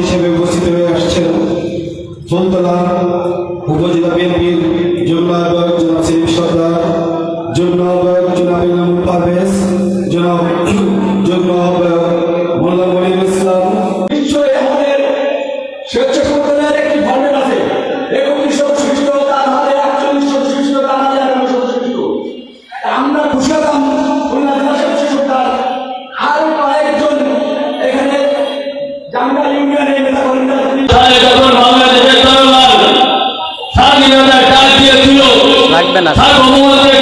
হিসেবে উপস্থিত হয়ে আসছেন বন্ধুরা না তার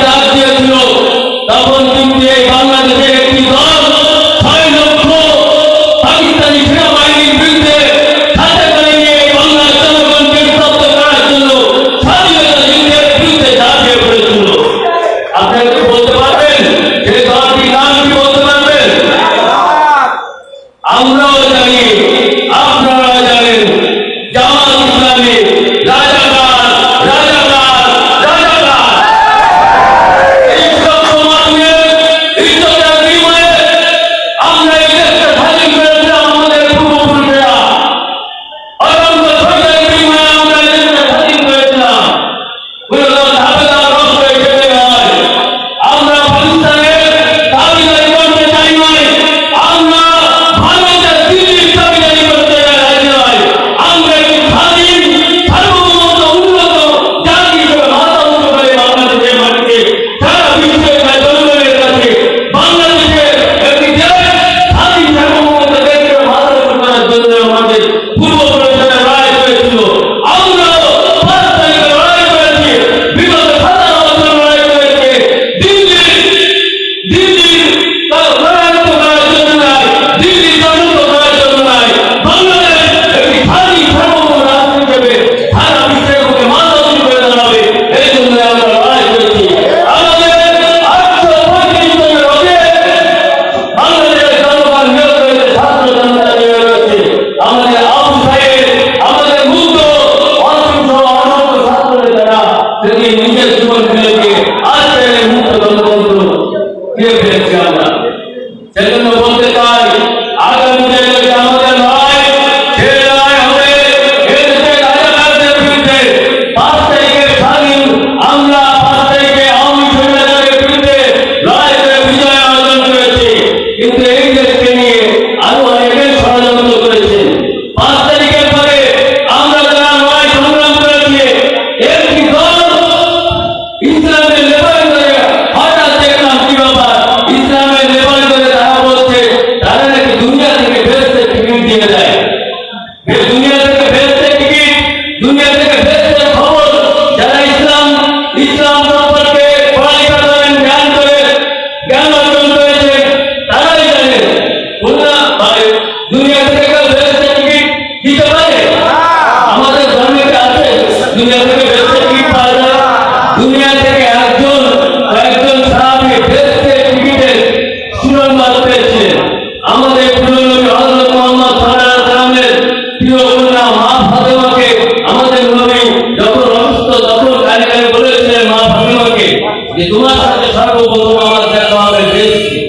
আজকে সর্বপ্রথম আমার দেখা হবে দেশকে।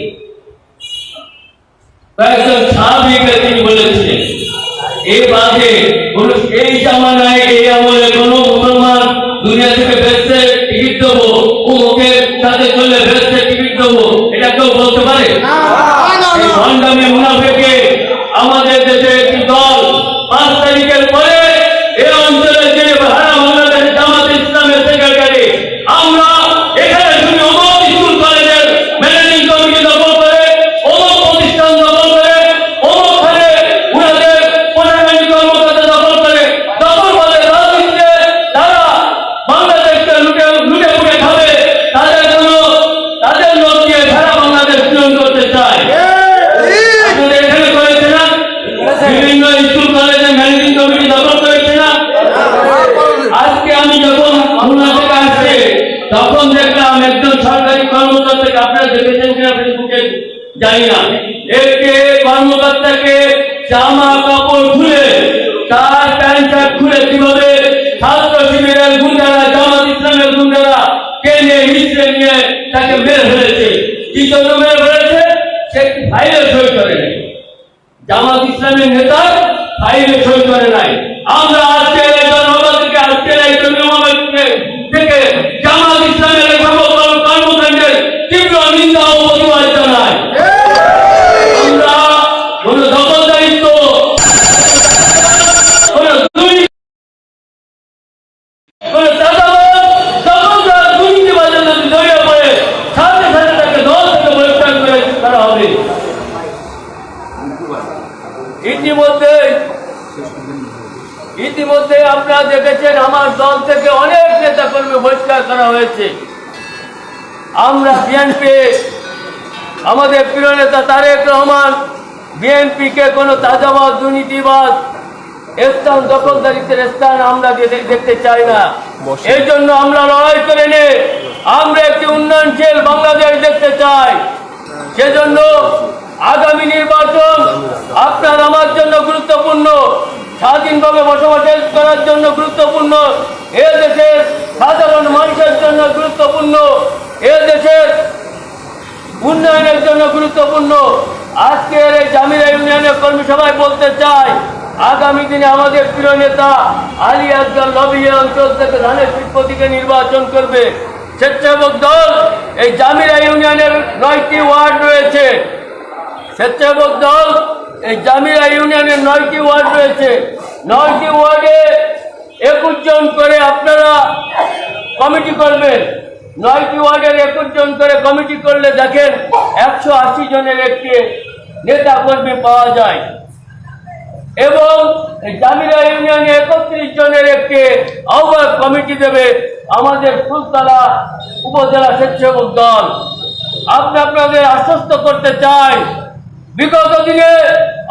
কয়েকজন সাহাবিকে তিনি বলেছিলেন এই বাদে এই জামানায় এই আমলে কোন মুসলমান দুনিয়া থেকে বেসতে টিকিট দেবো? অমুকের সাথে চললে বেসতে টিকিট দেবো? এটা কেউ বলতে পারে? মুনাফেক জানি না। একে কর্মকর্তাকে জামা কাপড় খুলে, তার প্যান্ট শার্ট খুলে কীভাবে ছাত্র শিবিরের গুন্ডারা, জামাত ইসলামের গুন্ডারা কেনে মিশ্রে নিয়ে তাকে মেরে ফেলেছে? কি জন্য মেরে ফেলেছে? সে ফাইলে সই করে জামাত ইসলামের নেতা ফাইলে সই করে নাই। আমরা আজকে জনগণকে আজকে থেকে জামাত ইসলামের ইতিমধ্যে ইতিমধ্যে আপনারা দেখেছেন আমার দল থেকে অনেক নেতা কর্মী বহিষ্কার করা হয়েছে। আমরা বিএনপি আমাদের প্রিয় নেতা তারেক রহমান বিএনপিকে কোনো তাজাবাদ দুর্নীতিবাদ স্থান দখলদারিত্বের স্থান আমরা দেখতে চাই না। এই জন্য আমরা লড়াই করে নে। আমরা একটি উন্নয়নশীল বাংলাদেশ দেখতে চাই। সেজন্য আগামী নির্বাচন আপনার আমার জন্য গুরুত্বপূর্ণ। স্বাধীনভাবে বসবাস করার জন্য গুরুত্বপূর্ণ। এ দেশের সাধারণ মানুষের জন্য গুরুত্বপূর্ণ। এ দেশের উন্নয়নের জন্য গুরুত্বপূর্ণ। আজকের এই জামিরা ইউনিয়নের কর্মী সভায় বলতে চাই, আগামী দিনে আমাদের প্রিয় নেতা আলী আজগাল লবি অঞ্চল থেকে ধানের শিল্পতিকে নির্বাচন করবে। স্বেচ্ছাসেবক দল এই জামিরা ইউনিয়নের নয়টি ওয়ার্ড রয়েছে। স্বেচ্ছাসেবক দল, এই জামিরা ইউনিয়নের নয়টি ওয়ার্ড রয়েছে। নয়টি ওয়ার্ডে একুশ জন করে আপনারা কমিটি করবেন। নয়টি ওয়ার্ডের একুশ জন করে কমিটি করলে দেখেন একশো আশি জনের একটি নেতা কর্মী পাওয়া যায়। এবং জামিরা ইউনিয়নে একত্রিশ জনের একটি আহ্বায়ক কমিটি দেবে আমাদের ফুলতলা উপজেলা স্বেচ্ছাসেবক দল। আপনি আপনাদের আশ্বস্ত করতে চাই বিগত দিনে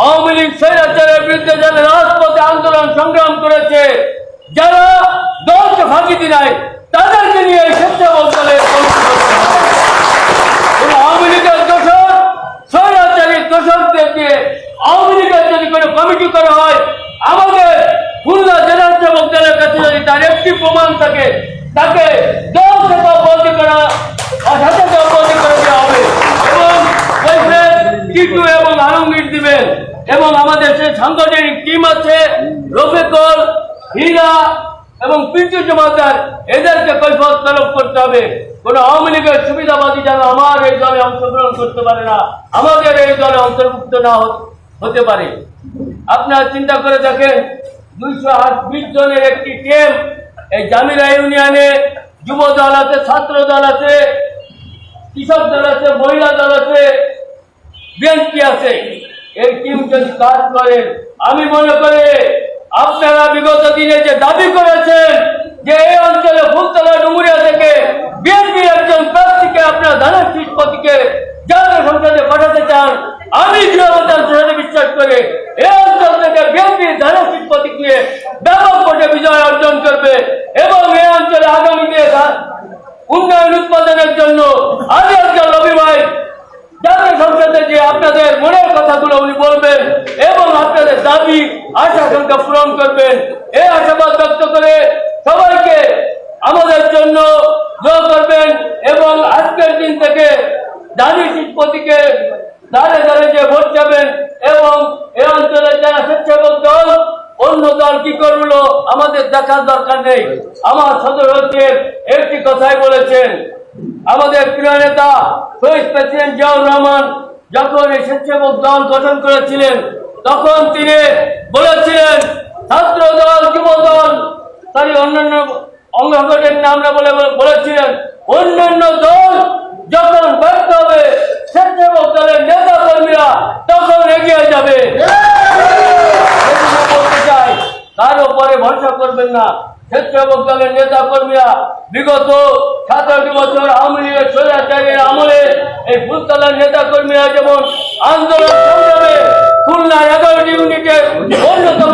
আওয়ামী লীগ স্বৈরাচারের বিরুদ্ধে যারা রাজপথে আন্দোলন সংগ্রাম করেছে, যারা দলকে ফাঁকি দিনায় তাদেরকে নিয়ে হবে। কোনো আওয়ামী লীগের দোষর স্বৈরাচারী দোষরদের দিয়ে আওয়ামী লীগের যদি কোনো কমিটি করা হয়, আমাদের খুলনা জেলা সেবক দলের কাছে যদি তার একটি প্রমাণ থাকে, তাকে দল থেকে বন্দী করা সাথে বন্দী করে দেওয়া হবে এবং কৈফিয়ত টিটু এবং আলমগীর দিবেন এবং আমাদের যে সাংগঠনিক টিম আছে রফিকল, হীরা এবং পিন্টু জমাদার। এদেরকে কৈফত তলব করতে হবে। কোন আওয়ামী লীগের সুবিধাবাদী যেন আমার এই দলে অংশগ্রহণ করতে পারে না, আমাদের এই দলে অন্তর্ভুক্ত না হতে পারে। আপনারা চিন্তা করে দেখেন, দুইশো বিশ জনের একটি টিম এই জামিরা ইউনিয়নে যুব দল আছে, ছাত্র দল আছে, কৃষক দল আছে, মহিলা দল আছে, বিএনপি আছে। এই টিম যদি কাজ করেন আমি মনে করি আপনারা বিগত দিনে যে দাবি করেছেন যে এই অঞ্চলে ফুলতলা ডুমুরিয়া থেকে বিএনপি একজন প্রার্থীকে আপনারা ধানের শীষপতিকে জাতীয় সংসদে পাঠাতে চান, আমি দৃঢ়তার বিশ্বাস করে এই অঞ্চল থেকে বিএনপি ধানের শীষপতিকে ব্যাপক ভোটে বিজয় অর্জন করবে এবং এই অঞ্চলে আগামী দিনে উন্নয়ন উৎপাদনের জন্য আমি একজন রবি ভাই জাতীয় সংসদে যে আপনাদের মনের কথাগুলো উনি বলবেন এবং আপনাদের দাবি আশা সংখ্যা পূরণ করবেন এই আশাবাদ ব্যক্ত করে সবাইকে আমাদের জন্য দোয়া করবেন এবং আজকের দিন থেকে দাবি শিল্পতিকে দাঁড়ে দাঁড়ে যে ভোট যাবেন এবং এই অঞ্চলের যারা স্বেচ্ছাসেবক দল, অন্য দল কি করল আমাদের দেখার দরকার নেই। আমার সদর হচ্ছে একটি কথাই বলেছেন আমাদের প্রিয় নেতা শহীদ প্রেসিডেন্ট জিয়াউর রহমান যখন এই স্বেচ্ছাসেবক দল গঠন করেছিলেন তখন তিনি বলেছিলেন ছাত্র দল যুব দল সরি অন্যান্য অঙ্গনের নামটা বলে বলেছিলেন অন্যান্য দল যখন ব্যর্থ হবে স্বেচ্ছাসেবক দলের নেতা কর্মীরা তখন এগিয়ে যাবে। তার উপরে ভরসা করবেন না। স্বেচ্ছাসেবক দলের নেতা কর্মীরা বিগত সাতাশি বছর আওয়ামী লীগের স্বৈরাচারের আমলে এই ফুলতলার নেতা কর্মীরা যেমন আন্দোলন সংগ্রামে খুলনার এগারোটি ইউনিটের অন্যতম